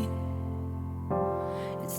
it's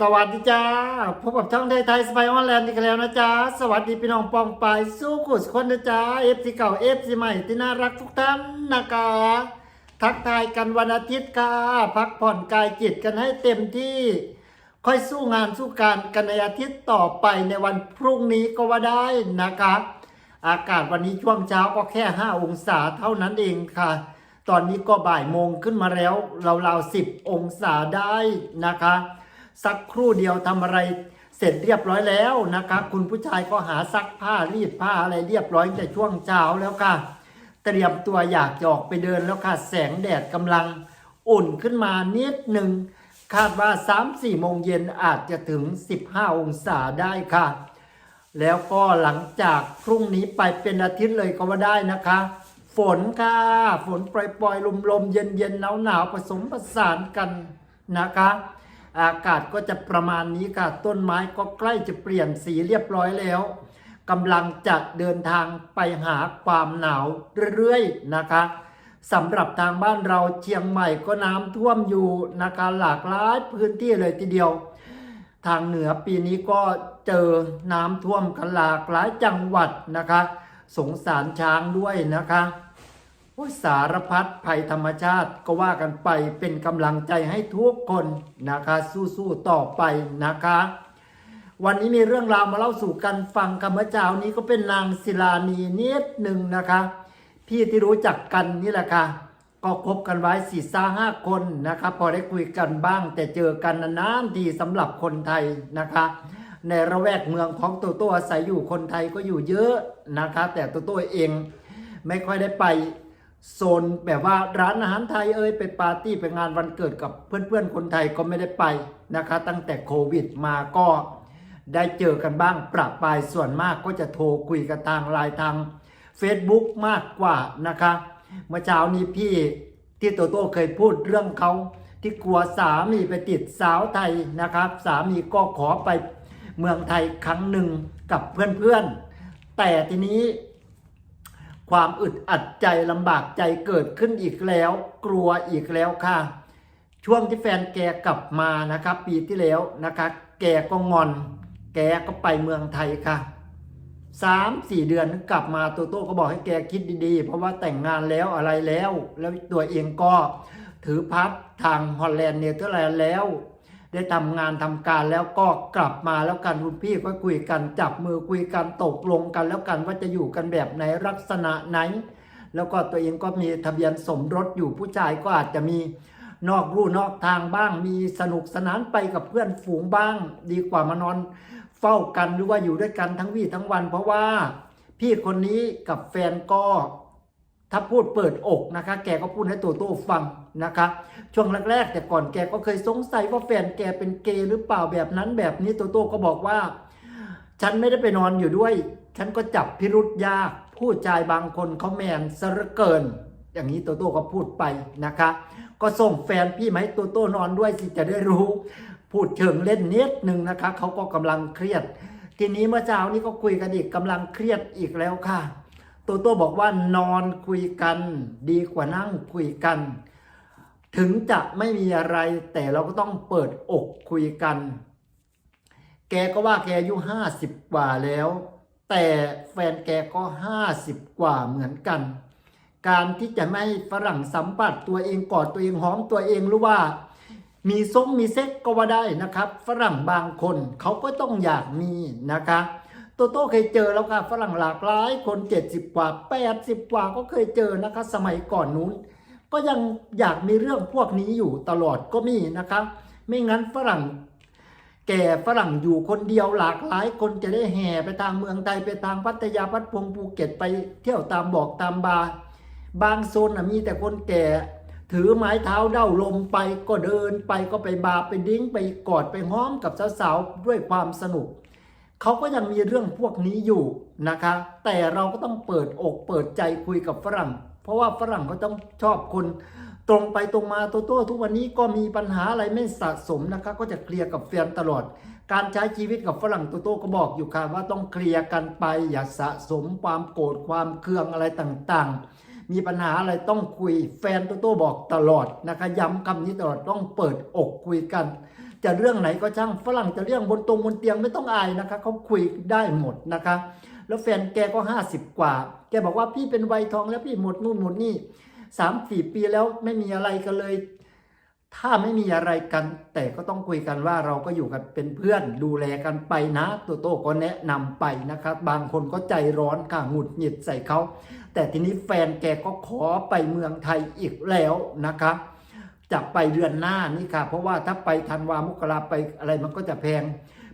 สวัสดีจ้าพบกับช่องไทยไทยสไปออนแลนด์อีกแล้วนะจ๊ะ สวัสดีพี่น้องปองปายสู้ขุดคนนะจ๊ะเอฟซีเก่าเอฟซีใหม่ที่น่ารักทุกท่านนะคะทักทายกันวันอาทิตย์ค่ะพักผ่อนกายจิตกันให้เต็มที่ ค่อยสู้งานสู้การกันในอาทิตย์ต่อไปในวันพรุ่งนี้ก็ว่าได้นะคะ อากาศวันนี้ช่วงเช้าก็แค่ 5 องศาเท่านั้นเองค่ะ ตอนนี้ก็บ่ายโมงขึ้นมาแล้วราวๆ10 องศาได้นะคะ สักครู่เดียวทำอะไรเสร็จเรียบร้อยแล้วนะคะคุณผู้ชายก็หาซักผ้ารีดผ้าอะไรเรียบร้อยแต่ช่วงเช้าแล้วค่ะ เตรียมตัวอยากจะออกไปเดินแล้วค่ะ แสงแดดกำลังอุ่นขึ้นมานิดหนึ่งคาดว่า 3-4 โมงเย็นอาจจะถึง 15 องศาได้ค่ะ แล้วก็หลังจากพรุ่งนี้ไปเป็นอาทิตย์เลยก็ว่าได้นะคะ ฝนค่ะ ฝนปล่อยๆลมๆเย็นๆหนาวๆผสมผสานกันนะคะ อากาศก็จะประมาณนี้ค่ะ ต้นไม้ก็ใกล้จะเปลี่ยนสีเรียบร้อยแล้วกำลังจะเดินทางไปหาความหนาวเรื่อยๆนะคะสำหรับทางบ้านเราเชียงใหม่ก็น้ำท่วมอยู่นะคะหลากหลายพื้นที่เลยทีเดียว ทางเหนือปีนี้ก็เจอน้ำท่วมกันหลากหลายจังหวัดนะคะ สงสารช้างด้วยนะคะ สารพัดภัยธรรมชาติก็ว่ากันไปเป็นกำลังใจให้ทุกคนนะคะสู้ๆต่อไปนะคะ วันนี้มีเรื่องราวมาเล่าสู่กันฟังคำว่าเจ้านี้ก็เป็นนางศิลานีนิดหนึ่งนะคะ พี่ที่รู้จักกันนี่แหละค่ะ ก็คบกันไว้สี่สาห้าคนนะคะพอได้คุยกันบ้าง แต่เจอกันนานๆทีสำหรับคนไทยนะคะ ในระแวกเมืองของตัวตัวอาศัยอยู่คนไทยก็อยู่เยอะนะคะ แต่ตัวตัวเองไม่ค่อยได้ไป โซนแบบว่าร้านอาหารไทยเอ่ยไปปาร์ตี้ไปงานวันเกิดกับเพื่อนๆคนไทยก็ไม่ได้ไปนะคะ ตั้งแต่โควิดมาก็ได้เจอกันบ้างประปรายส่วนมากก็จะโทรคุยกันทางไลน์ทาง Facebook มากกว่านะคะ เมื่อเช้านี้พี่ที่โตโต้เคยพูดเรื่องเขาที่กลัวสามีไปติดสาวไทยนะครับ สามีก็ขอไปเมืองไทยครั้งหนึ่งกับเพื่อนๆ แต่ทีนี้ ความอึดอัดใจลำบากใจเกิดขึ้นอีกแล้ว กลัวอีกแล้วค่ะ ช่วงที่แฟนแกกลับมานะครับปีที่แล้วนะคะ แกก็งอน แกก็ไปเมืองไทยค่ะสามสี่เดือนกลับมาโตโต้ก็บอกให้แกคิดดีๆ เพราะว่าแต่งงานแล้วอะไรแล้ว แล้วตัวเองก็ถือพัดทางฮอลแลนด์เนเธอร์แลนด์แล้ว ได้ทำงานทำการแล้วก็กลับมาแล้วกันคุณพี่ก็คุยกันจับมือคุยกันตกลงกันแล้วกันว่าจะอยู่กันแบบไหนลักษณะไหน แล้วก็ตัวเองก็มีทะเบียนสมรสอยู่ผู้ชายก็อาจจะมีนอกรูนอกทางบ้าง มีสนุกสนานไปกับเพื่อนฝูงบ้าง ดีกว่ามานอนเฝ้ากันหรือว่าอยู่ด้วยกันทั้งวี่ทั้งวัน เพราะว่าพี่คนนี้กับแฟนก็ ถ้าพูดเปิดอกนะคะ แกก็พูดให้โตโต้ฟังนะคะ ช่วงแรกๆแต่ก่อนแกก็เคยสงสัยว่าแฟนแกเป็นเกย์หรือเปล่าแบบนั้นแบบนี้โตโต้ก็บอกว่า ฉันไม่ได้ไปนอนอยู่ด้วย ฉันก็จับพิรุษยาก ผู้ชายบางคนเขาแมนซะเหลือเกิน อย่างนี้โตโต้ก็พูดไปนะคะ ก็ส่งแฟนพี่มาให้โตโต้นอนด้วยสิจะได้รู้ พูดเชิงเล่นนิดหนึ่งนะคะเขาก็กำลังเครียด ทีนี้เมื่อเช้านี้ก็คุยกันอีกกำลังเครียดอีกแล้วค่ะ โตโต้บอกว่านอนคุยกัน ดีกว่านั่งคุยกัน ถึงจะไม่มีอะไรแต่เราก็ต้องเปิดอกคุยกัน แกก็ว่าแกอายุห้าสิบกว่าแล้ว แต่แฟนแกก็ห้าสิบกว่าเหมือนกัน การที่จะไม่ฝรั่งสัมผัสตัวเองกอดตัวเองหอมตัวเองหรือว่ามีทรงมีเซ็กก็ว่าได้นะครับ ฝรั่งบางคนเขาก็ต้องอยากมีนะคะ โตโต้เคยเจอแล้วค่ะฝรั่งหลากหลายคน 70 กว่า 80 กว่าก็เคยเจอนะคะ สมัยก่อนนู้น ก็ยังอยากมีเรื่องพวกนี้อยู่ตลอดก็มีนะครับไม่งั้นฝรั่งแก่ฝรั่งอยู่คนเดียวหลากหลายคนจะได้แห่ไปทางเมืองไทยไปทางพัทยาพัทพงภูเก็ตไปเที่ยวตามบอกตามบาร์บางโซนมีแต่คนแก่ ถือไม้เท้าเด้าลมไปก็เดินไปก็ไปบาร์ไปดิ้งไปกอดไปห้อมกับสาวๆด้วยความสนุก เขาก็ยังมีเรื่องพวกนี้อยู่นะคะ แต่เราก็ต้องเปิดอกเปิดใจคุยกับฝรั่ง เพราะว่าฝรั่งเขาต้องชอบคนตรงไปตรงมาโตโต้ทุกวันนี้ก็มีปัญหาอะไรไม่สะสมนะคะ ก็จะเคลียร์กับแฟนตลอด การใช้ชีวิตกับฝรั่งโตโต้ก็บอกอยู่ค่ะว่าต้องเคลียร์กันไป อย่าสะสมความโกรธความเคืองอะไรต่างๆ มีปัญหาอะไรต้องคุยแฟนโตโต้บอกตลอดนะคะ ย้ำคำนี้ตลอดต้องเปิดอกคุยกัน จะเรื่องไหนก็ช่างฝรั่งจะเรื่องบนตรงบนเตียงไม่ต้องอายนะคะเขาคุยได้หมดนะคะ แล้วแฟนแกก็ 50 กว่า แกบอกว่าพี่เป็นวัยทองแล้วพี่หมดนู่นหมดนี่สามสี่ปีแล้วไม่มีอะไรกันเลย ถ้าไม่มีอะไรกัน แต่ก็ต้องคุยกันว่าเราก็อยู่กันเป็นเพื่อนดูแลกันไปนะตัวโตก็แนะนำไปนะครับ บางคนก็ใจร้อนค่ะหงุดหงิดใส่เขาแต่ทีนี้แฟนแกก็ขอไปเมืองไทยอีกแล้วนะคะ จะไปเดือนหน้านี่ค่ะ เพราะว่าถ้าไปธันวามกราไปอะไรมันก็จะแพง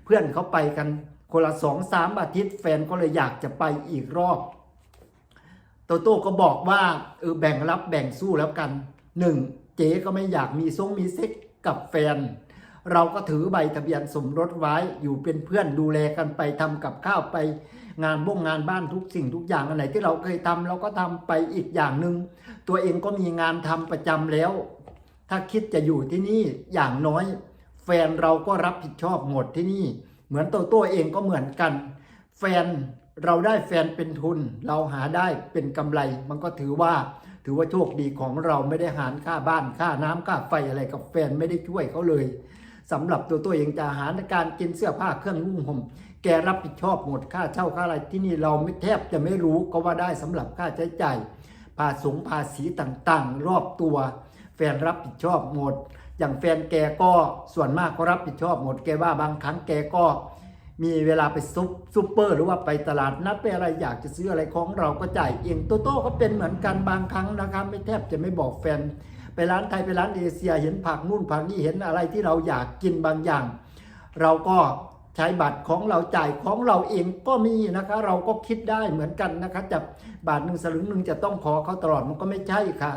เพื่อนเขาไปกันคนละสองสามอาทิตย์แฟนก็เลยอยากจะไปอีกรอบโตโต้ก็บอกว่าเออแบ่งรับแบ่งสู้แล้วกันหนึ่งเจ๊ก็ไม่อยากมีทรงมีเซ็กกับแฟน เราก็ถือใบทะเบียนสมรสไว้อยู่เป็นเพื่อนดูแลกันไปทำกับข้าวไป งานบ้งงานบ้านทุกสิ่งทุกอย่างอันไหนที่เราเคยทำเราก็ทำไปอีกอย่างหนึ่งตัวเองก็มีงานทำประจำแล้ว ถ้าคิดจะอยู่ที่นี่อย่างน้อย แฟนเราก็รับผิดชอบหมดที่นี่ เหมือนตัวตัวเองก็เหมือนกัน แฟนเราได้แฟนเป็นทุน เราหาได้เป็นกำไร มันก็ถือว่า ถือว่าโชคดีของเราไม่ได้หารค่าบ้านค่าน้ำค่าไฟอะไรกับแฟนไม่ได้ช่วยเขาเลยสำหรับตัวตัวเองจะหาในการกินเสื้อผ้าเครื่องนุ่งห่มแกรับผิดชอบหมดค่าเช่าค่าอะไรที่นี่เราไม่แทบจะไม่รู้ก็ว่าได้สำหรับค่าใช้จ่ายภาษงภาษีต่างๆ รอบตัว ฟนรับผิดชอบหมด อย่างแฟนแกก็ส่วนมากก็รับผิดชอบหมด แกว่าบางครั้งแกก็มีเวลาไปซุปซุปเปอร์ หรือว่าไปตลาดนัดไปอะไรอยากจะซื้ออะไรของเราก็จ่ายเองโตโต้ก็เป็นเหมือนกันบางครั้งนะครับ ไม่แทบจะไม่บอกแฟน ไปร้านไทยไปร้านเอเชียเห็นผักนู่นผักนี่เห็นอะไรที่เราอยากกินบางอย่าง เราก็ใช้บัตรของเราจ่ายของเราเองก็มีนะคะ เราก็คิดได้เหมือนกันนะคะจะบาทหนึ่งสลึงหนึ่งจะต้องขอเขาตลอดมันก็ไม่ใช่ค่ะ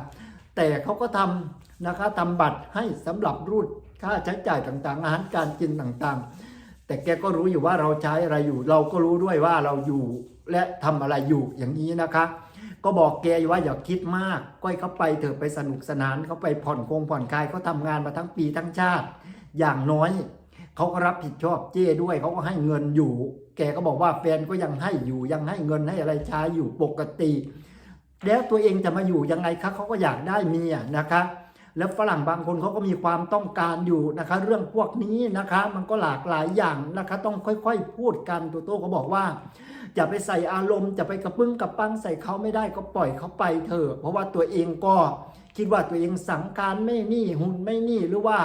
แต่เขาก็ทำนะคะทำบัตรให้สำหรับรูดค่าใช้จ่ายต่างๆ อาหารการกินต่างๆ แต่แกก็รู้อยู่ว่าเราใช้อะไรอยู่ เราก็รู้ด้วยว่าเราอยู่และทำอะไรอยู่อย่างนี้นะคะ ก็บอกแกอยู่ว่าอย่าคิดมากก้อยเขาไปเถอะไปสนุกสนานเขาไปผ่อนคงผ่อนคลายเขาทำงานมาทั้งปีทั้งชาติ อย่างน้อยเขาก็รับผิดชอบเจ้ด้วยเขาก็ให้เงินอยู่ แกก็บอกว่าแฟนก็ยังให้อยู่ยังให้เงินให้อะไรใช้อยู่ปกติ แล้วตัวเองจะมาอยู่ยังไงคะเขาก็อยากได้เมียนะคะ แล้วฝรั่งบางคนเขาก็มีความต้องการอยู่นะคะ เรื่องพวกนี้นะคะ มันก็หลากหลายอย่างนะคะ ต้องค่อยๆ พูดกันตัวโต้ก็บอกว่าอย่าไปใส่อารมณ์จะไปกระปึ้งกระปังใส่เขาไม่ได้ก็ปล่อยเขาไปเถอะเพราะว่าตัวเองก็คิดว่าตัวเองสังการไม่นี่หุ่นไม่นี่หรือว่า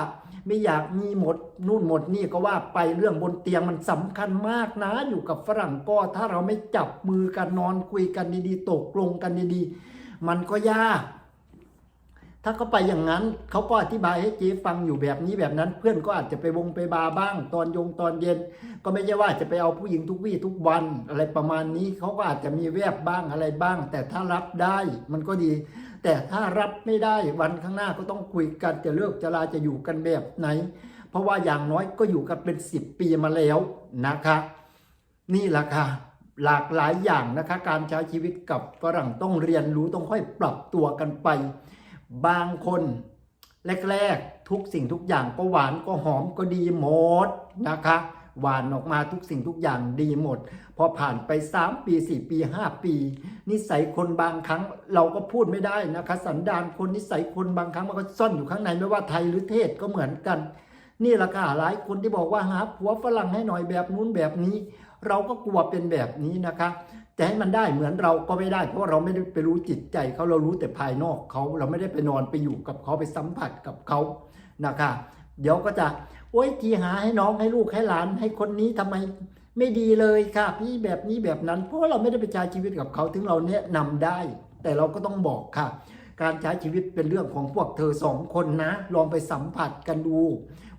ไม่อยากมีหมดนู่นหมดนี่ก็ว่าไปเรื่องบนเตียงมันสำคัญมากนะอยู่กับฝรั่งก็ถ้าเราไม่จับมือกันนอนคุยกันดีๆตกลงกันดีๆ มันก็ยาก ถ้าเขาไปอย่างนั้นเขาก็อธิบายให้เจ๊ฟังอยู่แบบนี้แบบนั้น เพื่อนก็อาจจะไปวงไปบาบ้าง ตอนยงตอนเย็น ก็ไม่ใช่ว่าจะไปเอาผู้หญิงทุกวี่ทุกวันอะไรประมาณนี้เขาก็อาจจะมีแวบบ้างอะไรบ้าง แต่ถ้ารับได้มันก็ดี แต่ถ้ารับไม่ได้วันข้างหน้าก็ต้องคุยกันจะเลิกจะลาจะอยู่กันแบบไหน เพราะว่าอย่างน้อยก็อยู่กันเป็นสิบปีมาแล้วนะคะ นี่แหละค่ะหลากหลายอย่างนะคะ การใช้ชีวิตกับฝรั่งต้องเรียนรู้ต้องค่อยปรับตัวกันไป บางคนแรกๆ ทุกสิ่งทุกอย่างก็หวานก็หอมก็ดีหมดนะคะ หวานออกมาทุกสิ่งทุกอย่างดีหมด พอผ่านไป 3 ปี 4 ปี 5 ปี นิสัยคนบางครั้งเราก็พูดไม่ได้นะคะ สันดานคนนิสัยคนบางครั้งมันก็ซ่อนอยู่ข้างในไม่ว่าไทยหรือเทศก็เหมือนกัน นี่แหละค่ะหลายคนที่บอกว่าหาผัวฝรั่งให้หน่อยแบบนู้นแบบนี้ เราก็กลัวเป็นแบบนี้นะคะจะให้มันได้เหมือนเราก็ไม่ได้ เพราะเราไม่ได้ไปรู้จิตใจเขาเรารู้แต่ภายนอกเขาเราไม่ได้ไปนอนไปอยู่กับเขาไปสัมผัสกับเขานะคะ เดี๋ยวก็จะ โอ๊ยทีหาให้น้องให้ลูกให้หลาน ให้คนนี้ทำไมไม่ดีเลยค่ะ พี่แบบนี้แบบนั้น เพราะเราไม่ได้ไปใช้ชีวิตกับเขาถึงเราแนะนำได้ แต่เราก็ต้องบอกค่ะ การใช้ชีวิตเป็นเรื่องของพวกเธอสองคนนะ ลองไปสัมผัสกันดู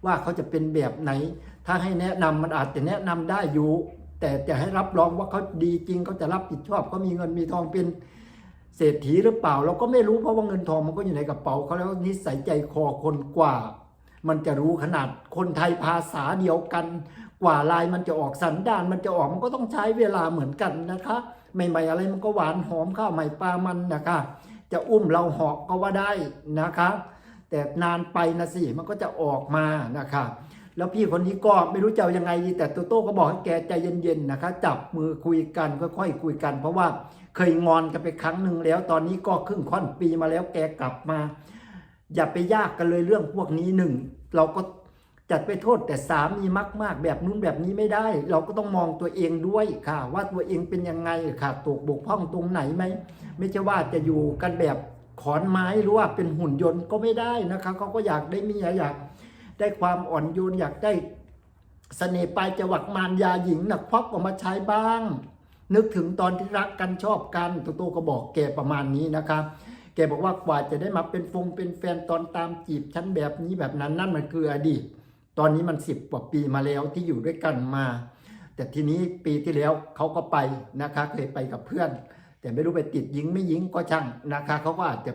ว่าเขาจะเป็นแบบไหน ถ้าให้แนะนำมันอาจจะแนะนำได้อยู่ แต่จะให้รับรองว่าเขาดีจริงเขาจะรับผิดชอบเขามีเงินมีทองเป็นเศรษฐีหรือเปล่า เราก็ไม่รู้เพราะว่าเงินทองมันก็อยู่ในกระเป๋าเขาแล้วนิสัยใจคอคนกว่า มันจะรู้ขนาดคนไทยภาษาเดียวกัน กว่าลายมันจะออกสันดานมันจะออกมันก็ต้องใช้เวลาเหมือนกันนะคะใหม่ๆอะไรมันก็หวานหอมข้าวใหม่ปลามันนะคะ จะอุ้มเราหอกก็ว่าได้นะคะ แต่นานไปนะสิมันก็จะออกมานะคะแล้วพี่คนนี้ก็ไม่รู้จะยังไงดีแต่โตโต้ก็บอกให้แกใจเย็นๆนะคะ จับมือคุยกันค่อยๆคุยกัน เพราะว่าเคยงอนกันไปครั้งหนึ่งแล้ว ตอนนี้ก็ครึ่งค่อนปีมาแล้วแกกลับมา อย่าไปยากกันเลยเรื่องพวกนี้หนึ่งเราก็จัดไปโทษแต่สามีมาก ๆ แบบนู้นแบบนี้ไม่ได้ เราก็ต้องมองตัวเองด้วยค่ะ ว่าตัวเองเป็นยังไงค่ะตกบกพร่องตรงไหนไหมไม่ใช่ว่าจะอยู่กันแบบขอนไม้หรือว่าเป็นหุ่นยนต์ก็ไม่ได้นะคะเขาก็อยากได้เมียอยาก ได้ความอ่อนโยนอยากได้เสน่ห์ปลายจวักมารยาหญิงนะควักออกมาใช้บ้าง นึกถึงตอนที่รักกันชอบกันตัวโตก็บอกแกประมาณนี้นะคะ กบอกว่ากว่าจะได้มาเป็นฟงเป็นแฟนตอนตามจีบฉันแบบนี้แบบนั้นนั่นมันคืออดีต ตอนนี้มันสิบกว่าปีมาแล้วที่อยู่ด้วยกันมา แต่ทีนี้ปีที่แล้วเขาก็ไปนะคะเคยไปกับเพื่อน แต่ไม่รู้ไปติดยิงไม่ยิงก็ช่างนะคะเขาก็อาจจะ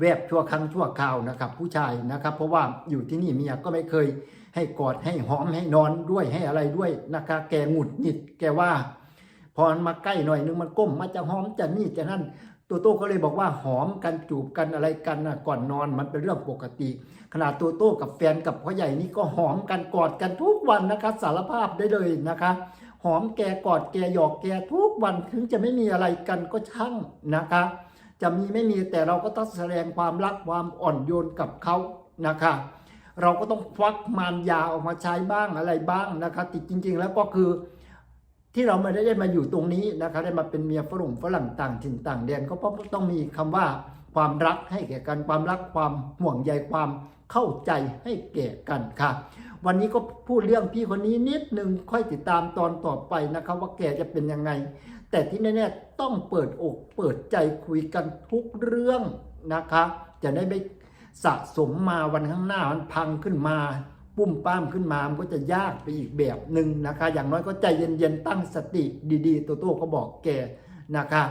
แวบชั่วครั้งชั่วคราวนะครับ ผู้ชายนะครับ เพราะว่าอยู่ที่นี่เมียก็ไม่เคย ให้กอดให้หอมให้นอนด้วยให้อะไรด้วยนะคะ แกหงุดหงิดแกว่า พอมันมาใกล้หน่อยนึงมันก้มมาจะหอมจะนี่จะนั่น ตัวโต้ก็เลยบอกว่าหอมกันจูบกันอะไรกันนะก่อนนอนมันเป็นเรื่องปกติ ขนาดตัวโต้กับแฟนกับพ่อใหญ่นี่ก็หอมกันกอดกันทุกวันนะคะสารภาพได้เลยนะคะ หอมแกกอดแกหยอกแกทุกวันถึงจะไม่มีอะไรกันก็ช่างนะคะ จะมีไม่มีแต่เราก็ต้องแสดงความรักความอ่อนโยนกับเขานะคะ เราก็ต้องควักมารยาออกมาใช้บ้างอะไรบ้างนะคะติดจริง ๆ แล้วก็คือ ที่เราไม่ได้มาอยู่ตรงนี้นะคะได้มาเป็นเมียฝรั่งฝรั่งต่างถิ่นต่างแดนก็เพราะต้องมีคำว่าความรักให้แก่กันความรักความห่วงใยความเข้าใจให้แก่กันค่ะ วันนี้ก็พูดเรื่องพี่คนนี้นิดนึงค่อยติดตามตอนต่อไปนะคะว่าแกจะเป็นยังไง แต่ที่แน่ๆต้องเปิดอกเปิดใจคุยกันทุกเรื่องนะคะ จะได้ไม่สะสมมาวันข้างหน้ามันพังขึ้นมา ปุ้มป้ามขึ้นมา มันก็จะยากไปอีกแบบหนึ่งนะคะ อย่างน้อยก็ใจเย็นๆ ตั้งสติดีๆ ตัวโต้ก็บอกแกนะคะ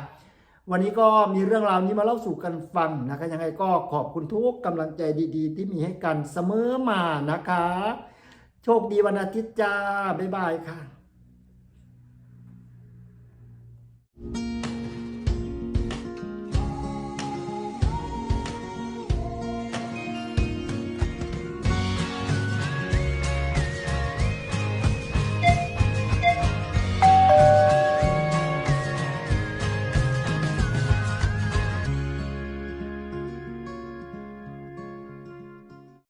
วันนี้ก็มีเรื่องราวนี้มาเล่าสู่กันฟังนะคะ ยังไงก็ขอบคุณทุกกำลังใจดีๆ ที่มีให้กันเสมอมานะคะ โชคดีวันอาทิตย์จ้า บ๊ายบายค่ะ